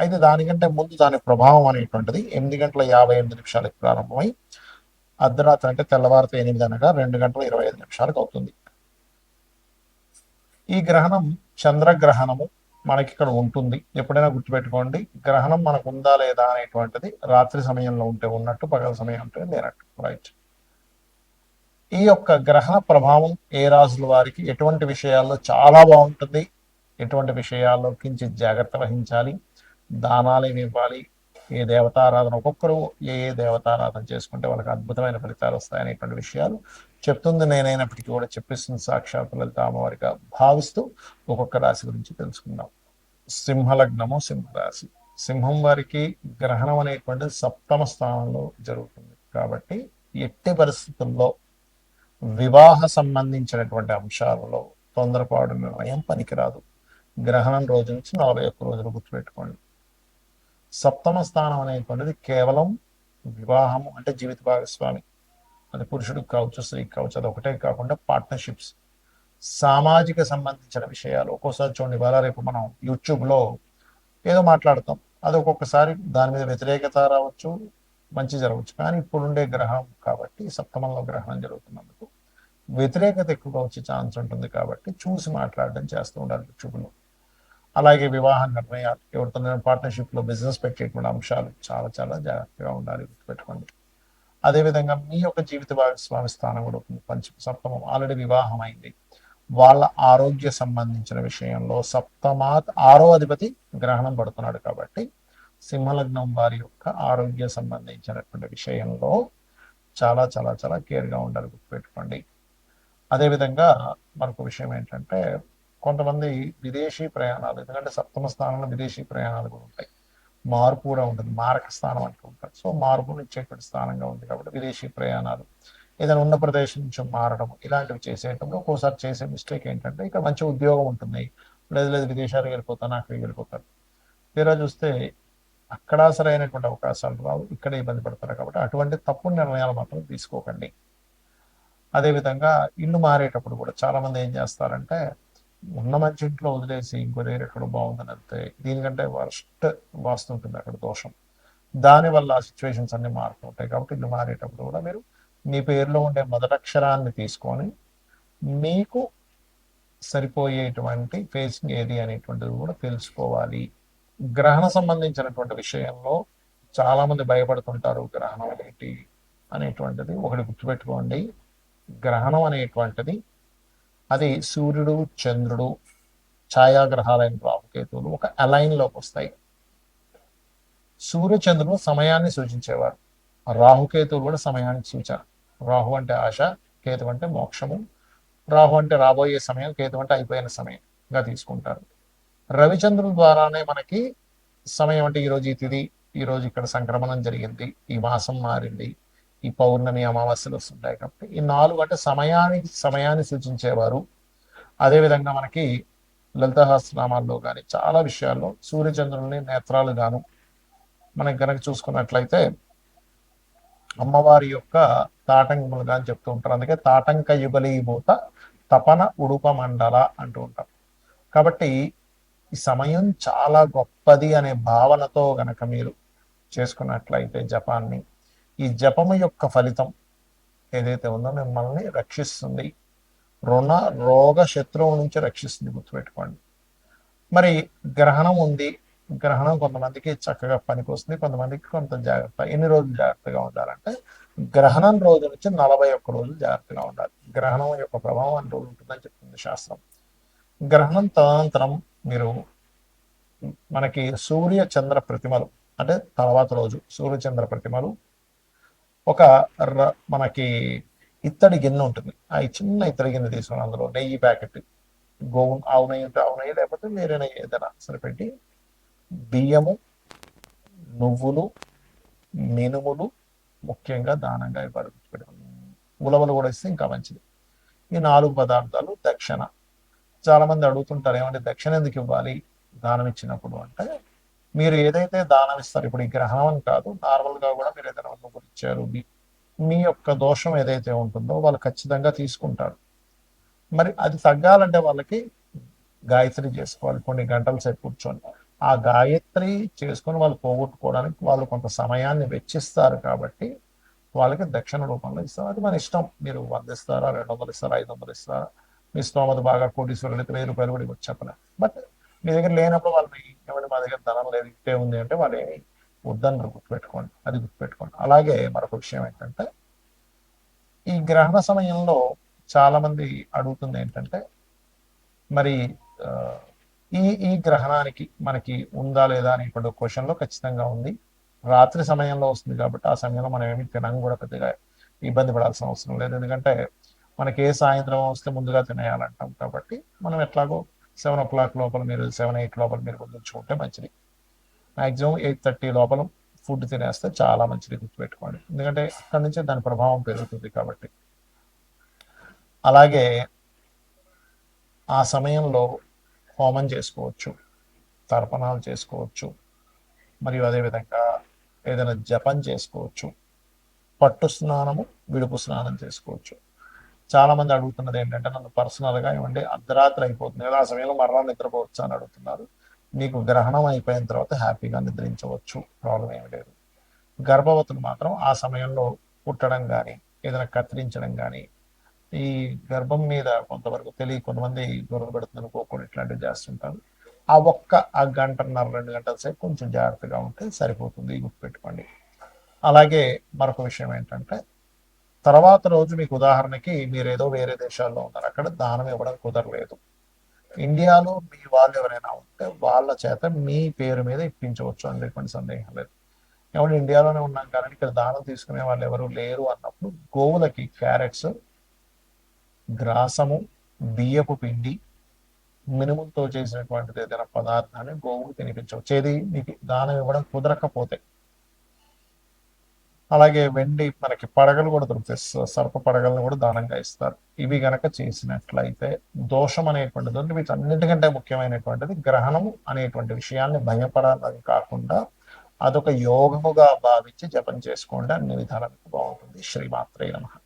అయితే దానికంటే ముందు దాని ప్రభావం అనేటువంటిది ఎనిమిది గంటల యాభై ఎనిమిది నిమిషాలకు ప్రారంభమై అర్ధరాత్రి అంటే తెల్లవారితో ఎనిమిది అనగా రెండు గంటల ఇరవై ఐదు నిమిషాలకు అవుతుంది. ఈ గ్రహణం చంద్రగ్రహణము మనకి ఇక్కడ ఉంటుంది. ఎప్పుడైనా గుర్తుపెట్టుకోండి గ్రహణం మనకు ఉందా లేదా అనేటువంటిది రాత్రి సమయంలో ఉంటే ఉన్నట్టు పగల సమయం ఉంటే లేనట్టు. రైట్ ఈ యొక్క గ్రహణ ప్రభావం ఏ రాజుల వారికి ఎటువంటి విషయాల్లో చాలా బాగుంటుంది ఎటువంటి విషయాల్లో కించిత్ జాగ్రత్త వహించాలి దానాలు ఏమి ఇవ్వాలి? ఏ దేవతారాధన ఒక్కొక్కరు ఏ ఏ దేవతారాధన చేసుకుంటే వాళ్ళకి అద్భుతమైన ఫలితాలు వస్తాయనేటువంటి విషయాలు చెప్తుంది. నేనైనప్పటికీ కూడా చెప్పిస్తుంది సాక్షాత్ లలిత అమ్మవారిగా భావిస్తూ ఒక్కొక్క రాశి గురించి తెలుసుకుందాం. సింహలగ్నము సింహరాశి. సింహం వారికి గ్రహణం అనేటువంటి సప్తమ స్థానంలో జరుగుతుంది. కాబట్టి ఎట్టి పరిస్థితుల్లో వివాహ సంబంధించినటువంటి అంశాలలో తొందరపాటు నిర్ణయం పనికిరాదు. గ్రహణం రోజు నుంచి నలభై ఒక్క రోజులు గుర్తుపెట్టుకోండి. సప్తమ స్థానం అనేటువంటిది కేవలం వివాహము అంటే జీవిత భాగస్వామి. అది పురుషుడికి కావచ్చు స్త్రీకి కావచ్చు అది ఒకటే కాకుండా పార్ట్నర్షిప్స్ సామాజిక సంబంధించిన విషయాలు. ఒక్కోసారి చూడండి ఇవాళ రేపు మనం యూట్యూబ్లో ఏదో మాట్లాడతాం. అది ఒక్కొక్కసారి దాని మీద వ్యతిరేకత రావచ్చు మంచి జరగవచ్చు. కానీ ఇప్పుడుండే గ్రహం కాబట్టి సప్తమంలో గ్రహణం జరుగుతున్నందుకు వ్యతిరేకత ఎక్కువగా వచ్చే ఛాన్స్ ఉంటుంది కాబట్టి చూసి మాట్లాడడం చేస్తూ ఉండాలి యూట్యూబ్లో. అలాగే వివాహ నిర్ణయాలు ఎవరితో పార్ట్నర్షిప్లో బిజినెస్ పెట్టేటువంటి అంశాలు చాలా చాలా జాగ్రత్తగా ఉండాలి గుర్తుపెట్టుకోండి. అదేవిధంగా మీ యొక్క జీవిత భాగస్వామి స్థానం కూడా పంచ పంచమ సప్తమం ఆల్రెడీ వివాహం అయింది వాళ్ళ ఆరోగ్య సంబంధించిన విషయంలో సప్తమా ఆరో అధిపతి గ్రహణం పడుతున్నాడు కాబట్టి సింహలగ్నం వారి యొక్క ఆరోగ్య సంబంధించినటువంటి విషయంలో చాలా చాలా చాలా కేర్గా ఉండాలి గుర్తుపెట్టుకోండి. అదేవిధంగా మరొక విషయం ఏంటంటే కొంతమంది విదేశీ ప్రయాణాలు ఎందుకంటే సప్తమ స్థానంలో విదేశీ ప్రయాణాలు కూడా ఉంటాయి. మార్పు కూడా ఉంటుంది. మారక స్థానం అంటూ ఉంటారు. సో మార్పును ఇచ్చేటువంటి స్థానంగా ఉంది కాబట్టి విదేశీ ప్రయాణాలు. ఏదైనా ఉన్న ప్రదేశం నుంచి మారడం ఇలాంటివి చేసేటప్పుడు ఒక్కోసారి చేసే మిస్టేక్ ఏంటంటే ఇక్కడ మంచి ఉద్యోగం ఉంటుంది లేదు లేదు విదేశాలకు వెళ్ళిపోతాను అక్కడికి వెళ్ళిపోతారు. తీరా చూస్తే అక్కడ సరైనటువంటి అవకాశాలు రావు ఇక్కడ ఇబ్బంది పడతారు కాబట్టి అటువంటి తప్పు నిర్ణయాలు మాత్రం తీసుకోకండి. అదేవిధంగా ఇల్లు మారేటప్పుడు కూడా చాలా మంది ఏం చేస్తారంటే ఉన్న మంచి ఇంట్లో వదిలేసి ఇంకో దగ్గర ఎక్కడ బాగుందని వెళ్తే దీనికంటే వర్స్ట్ వాస్తు ఉంటుంది అక్కడ దోషం. దానివల్ల సిచ్యువేషన్స్ అన్ని మారుతూ ఉంటాయి కాబట్టి ఇల్లు మారేటప్పుడు కూడా మీరు మీ పేరులో ఉండే మొదటక్షరాన్ని తీసుకొని మీకు సరిపోయేటువంటి ఫేసింగ్ ఏది అనేటువంటిది కూడా తెలుసుకోవాలి. గ్రహణ సంబంధించినటువంటి విషయంలో చాలా మంది భయపడుతుంటారు గ్రహణం ఏంటి అనేటువంటిది ఒకటి గుర్తుపెట్టుకోండి. గ్రహణం అనేటువంటిది అది సూర్యుడు చంద్రుడు ఛాయాగ్రహాలైన రాహుకేతువులు ఒక అలైన్లోకి వస్తాయి. సూర్య చంద్రుడు సమయాన్ని సూచించేవారు. రాహుకేతువులు కూడా సమయాన్ని సూచన రాహు అంటే ఆశ కేతు అంటే మోక్షము. రాహు అంటే రాబోయే సమయం కేతు అంటే అయిపోయిన సమయంగా తీసుకుంటారు. రవిచంద్రుల ద్వారానే మనకి సమయం అంటే ఈరోజు ఈ తిథి ఈరోజు ఇక్కడ సంక్రమణం జరిగింది ఈ మాసం మారింది ఈ పౌర్ణమి అమావాస్యలు వస్తుంటాయి కాబట్టి ఈ నాలుగు అంటే సమయానికి సమయాన్ని సూచించేవారు. అదేవిధంగా మనకి లలితహాస్నామాల్లో కానీ చాలా విషయాల్లో సూర్యచంద్రుల్ని నేత్రాలు గాను మనకి కనుక చూసుకున్నట్లయితే అమ్మవారి యొక్క తాటంకములుగా కానీ చెప్తూ ఉంటారు. అందుకే తాటంక యుగలీభూత తపన ఉడుప మండల అంటూ ఉంటారు. కాబట్టి ఈ సమయం చాలా గొప్పది అనే భావనతో గనక మీరు చేసుకున్నట్లయితే జపాన్ని ఈ జపము యొక్క ఫలితం ఏదైతే ఉందో మిమ్మల్ని రక్షిస్తుంది. రుణ రోగ శత్రువు నుంచి రక్షిస్తుంది గుర్తుపెట్టుకోండి. మరి గ్రహణం ఉంది. గ్రహణం కొంతమందికి చక్కగా పనికొస్తుంది కొంతమందికి కొంత జాగ్రత్త. ఎన్ని రోజులు జాగ్రత్తగా ఉండాలంటే గ్రహణం రోజు నుంచి నలభై ఒక్క రోజులు జాగ్రత్తగా ఉండాలి. గ్రహణం యొక్క ప్రభావం అన్ని రోజులు ఉంటుందని చెప్తుంది శాస్త్రం. గ్రహణం తదనంతరం మీరు మనకి సూర్య చంద్ర ప్రతిమలు అంటే తర్వాత రోజు సూర్య చంద్ర ప్రతిమలు ఒక మనకి ఇత్తడి గిన్నె ఉంటుంది. ఆ చిన్న ఇత్తడి గిన్నె తీసుకుని అందులో నెయ్యి ప్యాకెట్ గోవు ఆవు నెయ్యి ఉంటే ఆవు నెయ్యి లేకపోతే వేరే నెయ్యి ఏదైనా సరిపెట్టి బియ్యము నువ్వులు మినుములు ముఖ్యంగా దానంగా ఇవ్వాలి ఉలవలు కూడా ఇస్తే ఇంకా మంచిది. ఈ నాలుగు పదార్థాలు దక్షిణ. చాలా మంది అడుగుతుంటారు ఏమంటే దక్షిణ ఎందుకు ఇవ్వాలి? దానం ఇచ్చినప్పుడు అంటే మీరు ఏదైతే దానం ఇస్తారు ఇప్పుడు ఈ గ్రహణం అని కాదు నార్మల్గా కూడా మీరు ఏదైనా ఒకరు ఇచ్చారు మీ- మీ యొక్క దోషం ఏదైతే ఉంటుందో వాళ్ళు ఖచ్చితంగా తీసుకుంటారు. మరి అది తగ్గాలంటే వాళ్ళకి గాయత్రి చేసుకోవాలి కొన్ని గంటల సేపు కూర్చొని. ఆ గాయత్రి చేసుకొని వాళ్ళు పోగొట్టుకోవడానికి వాళ్ళు కొంత సమయాన్ని వెచ్చిస్తారు కాబట్టి వాళ్ళకి దక్షిణ రూపంలో ఇస్తారు. అది మన ఇష్టం. మీరు వంద ఇస్తారా రెండు వందలు ఇస్తారా ఐదు వందలు ఇస్తారా? మీ స్తోమత బాగా కోటీశ్వరుడు అయితే వెయ్యి రూపాయలు కూడా ఇవ్వచ్చు చెప్పలే. బట్ మీ దగ్గర లేనప్పుడు వాళ్ళని ఏమంటే మా దగ్గర ధనం లేదు ఇట్టే ఉంది అంటే వాళ్ళు ఏమి వద్దన్నారు గుర్తుపెట్టుకోండి. అది గుర్తుపెట్టుకోండి. అలాగే మరొక విషయం ఏంటంటే ఈ గ్రహణ సమయంలో చాలా మంది అడుగుతుంది ఏంటంటే మరి ఈ ఈ గ్రహణానికి మనకి ఉందా లేదా అనేటువంటి క్వశ్చన్లో ఖచ్చితంగా ఉంది. రాత్రి సమయంలో వస్తుంది కాబట్టి ఆ సమయంలో మనం ఏమి తినం కూడా పెద్దగా ఇబ్బంది పడాల్సిన అవసరం లేదు. ఎందుకంటే మనకి ఏ సాయంత్రం వస్తే ముందుగా తినేయాలంటాం కాబట్టి మనం ఎట్లాగో సెవెన్ ఓ క్లాక్ లోపల మీరు సెవెన్ ఎయిట్ లోపల మీరు గుర్తుంచుకుంటే మంచిది. మాక్సిమం ఎయిట్ థర్టీ లోపల ఫుడ్ తినేస్తే చాలా మంచిది గుర్తుపెట్టుకోండి. ఎందుకంటే అక్కడి నుంచే దాని ప్రభావం పెరుగుతుంది కాబట్టి. అలాగే ఆ సమయంలో హోమం చేసుకోవచ్చు తర్పణాలు చేసుకోవచ్చు మరియు అదేవిధంగా ఏదైనా జపం చేసుకోవచ్చు పట్టు స్నానము విడుపు స్నానం చేసుకోవచ్చు. చాలా మంది అడుగుతున్నది ఏంటంటే నన్ను పర్సనల్గా అర్ధరాత్రి అయిపోతుంది కదా ఆ సమయంలో మరణం నిద్రపోవచ్చు అని అడుగుతున్నారు. మీకు గ్రహణం అయిపోయిన తర్వాత హ్యాపీగా నిద్రించవచ్చు. ప్రాబ్లం ఏమి లేదు. గర్భవతులు మాత్రం ఆ సమయంలో పుట్టడం కానీ ఏదైనా కత్తిరించడం కానీ ఈ గర్భం మీద కొంతవరకు తెలియ కొంతమంది దూరం పెడుతుంది అనుకోకుండా ఇట్లాంటివి చేస్తుంటారు. ఆ ఒక్క ఆ గంటన్నర రెండు గంటల సేపు కొంచెం జాగ్రత్తగా ఉంటే సరిపోతుంది గుర్తుపెట్టుకోండి. అలాగే మరొక విషయం ఏంటంటే తర్వాత రోజు మీకు ఉదాహరణకి మీరు ఏదో వేరే దేశాల్లో ఉన్నారు. అక్కడ దానం ఇవ్వడం కుదరలేదు. ఇండియాలో మీ వాళ్ళు ఎవరైనా ఉంటే వాళ్ళ చేత మీ పేరు మీద ఇప్పించవచ్చు అని ఎటువంటి సందేహం లేదు. ఏమంటే ఇండియాలోనే ఉన్నాం కానీ ఇక్కడ దానం తీసుకునే వాళ్ళు ఎవరు లేరు అన్నప్పుడు గోవులకి క్యారెట్స్ గ్రాసము బియ్యపు పిండి మినుములతో చేసినటువంటిది ఏదైనా పదార్థాన్ని గోవుకు తినిపించవచ్చు. ఏది? మీకు దానం ఇవ్వడం కుదరకపోతే. అలాగే వెండి మనకి పడగలు కూడా దొరుకుతాయి. సర్ప పడగలను కూడా దానంగా ఇస్తారు. ఇవి గనక చేసినట్లయితే దోషం అనేటువంటిది ఉంది వీటన్నిటికంటే ముఖ్యమైనటువంటిది గ్రహణము అనేటువంటి విషయాన్ని భయపడాలని కాకుండా అదొక యోగముగా భావించి జపం చేసుకోండి. అన్ని విధాలకు బాగుంటుంది. శ్రీమాత్రే నమః.